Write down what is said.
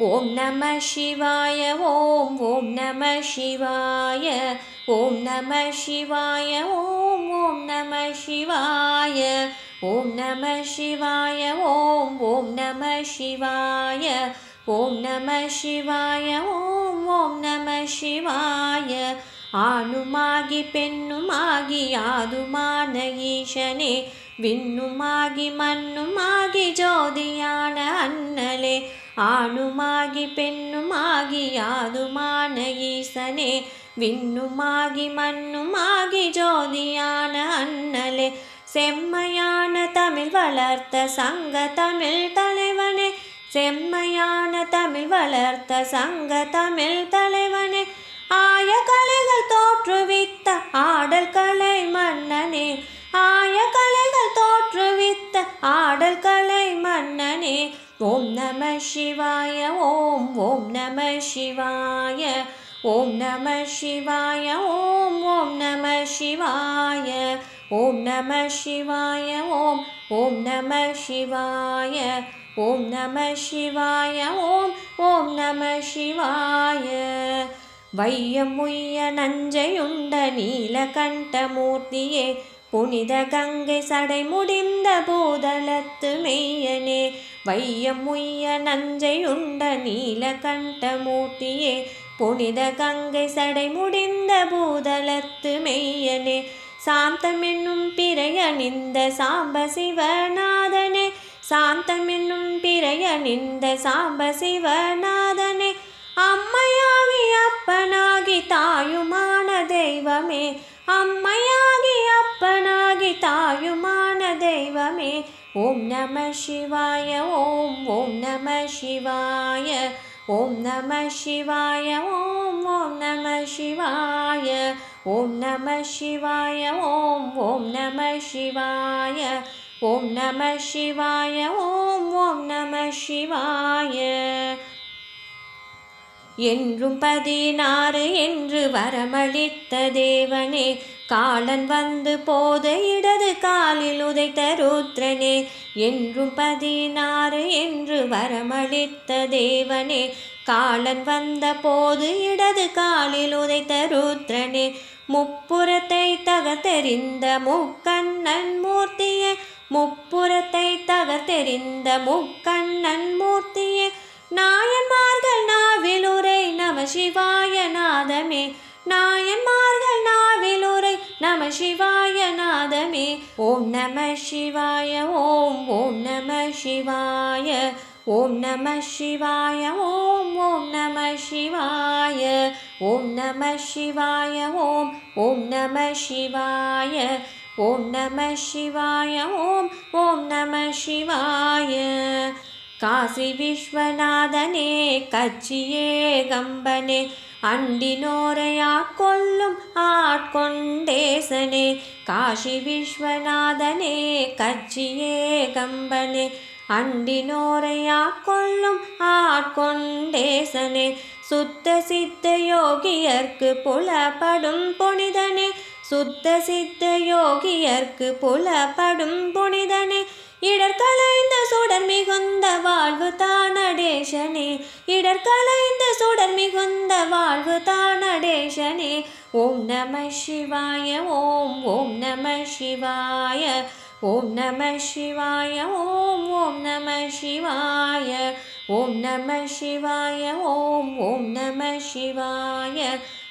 ஓம் நம சிவாய ஓம் ஓம் நம சிவாய ஓம் நம சிவாய ஓம் ஓம் நம சிவாய ஓம் நம சிவாய ஓம் ஓம் நம சிவாய ஓம் நம சிவாய ஓம் ஓம் நம சிவாய. ஆணுமாகி பெண்ணுமாகி யாதுமான ஈசனே விண்ணுமாகி மண்ணுமாகி ஜோதியா ஆணுமாகி பெண்ணுமாகி யாதுமான ஈசனே விண்ணுமாகி மண்ணுமாகி ஜோதியான அண்ணலே. செம்மையான தமிழ் வளர்த்த சங்க தமிழ் தலைவனே செம்மையான தமிழ் வளர்த்த சங்க தமிழ் தலைவனே. ஆய கலைகள் தோற்றுவித்த ஆடல் கலை மன்னனே சிவாய. ஓம் நம சிவாய ஓம் ஓம் நம சிவாய. ஓம் நம சிவாய ஓம் ஓம் நம சிவாய. ஓம் நம சிவாய ஓம் ஓம் நம சிவாய. வையமுய்ய நஞ்சையுண்ட நீலகண்டமூர்த்தியே புனித கங்கை சடை முடிந்த பூதலத்து மெய்யனே. வையமுய்ய நஞ்சை உண்ட நஞ்சையுண்ட நீலகண்டமூர்த்தியே புனித கங்கை சடை முடிந்த பூதலத்து மெய்யனே சாந்தமென்னும் பிறையணிந்த சாம்ப சிவநாதனே சாந்தமென்னும் பிறையணிந்த சாம்ப சிவநாத தாயுமான தெய்வமே ஓம் நம சிவாய ஓம் ஓம் நம சிவாய ஓம் நம சிவாய ஓம் ஓம் நம சிவாய ஓம் நம சிவாய ஓம் ஓம் நம சிவாய ஓம் நம சிவாய ஓம் ஓம் நம சிவாய என்றும் பதினாறு என்று வரமளித்த தேவனே காலன் வந்து போத இடது காலில் உதைத்த ருத்ரனே என்றும் பதினாறு என்று வரமளித்த தேவனே காலன் வந்த போது இடது காலில் உதைத்த ருத்ரனே முப்புறத்தை தகத்தெறிந்த முக்கண்ணன் மூர்த்தியே முப்புறத்தை தகத்தெறிந்த முக்கண்ணன் மூர்த்தியே நாயன் சிவாய நாதமே. நாயன்மார்கள் நாவிலுரை நம சிவாய நாதமே. ஓம் நம சிவாய ஓம் ஓம் நம சிவாய ஓம் நம சிவாய ஓம் ஓம் நம சிவாய ஓம் நம சிவாய ஓம் ஓம் நம சிவாய ஓம் நம சிவாய ஓம் ஓம் நம சிவாய காசி விஸ்வநாதனே கச்சியே கம்பனே அண்டினோரையா கொல்லும் ஆட்கொண்டேசனே காஷி விஸ்வநாதனே கச்சியே கம்பனே அண்டினோரையா கொல்லும் ஆட்கொண்டேசனே சுத்த சித்த யோகியர்க்கு புலப்படும் புனிதனே சுத்த சித்த யோகியர்க்கு புலப்படும் புனிதனே இடர்கலைந்த சுடர் மிகுந்த வாழ்வு தானடேஷனே இடர்கலைந்த சுடர் மிகுந்த வாழ்வு தானடேஷனே ஓம் நம சிவாய ஓம் ஓம் நம சிவாய ஓம் நம சிவாய ஓம் ஓம் நம சிவாய ஓம் நம சிவாய ஓம் ஓம் நம சிவாய.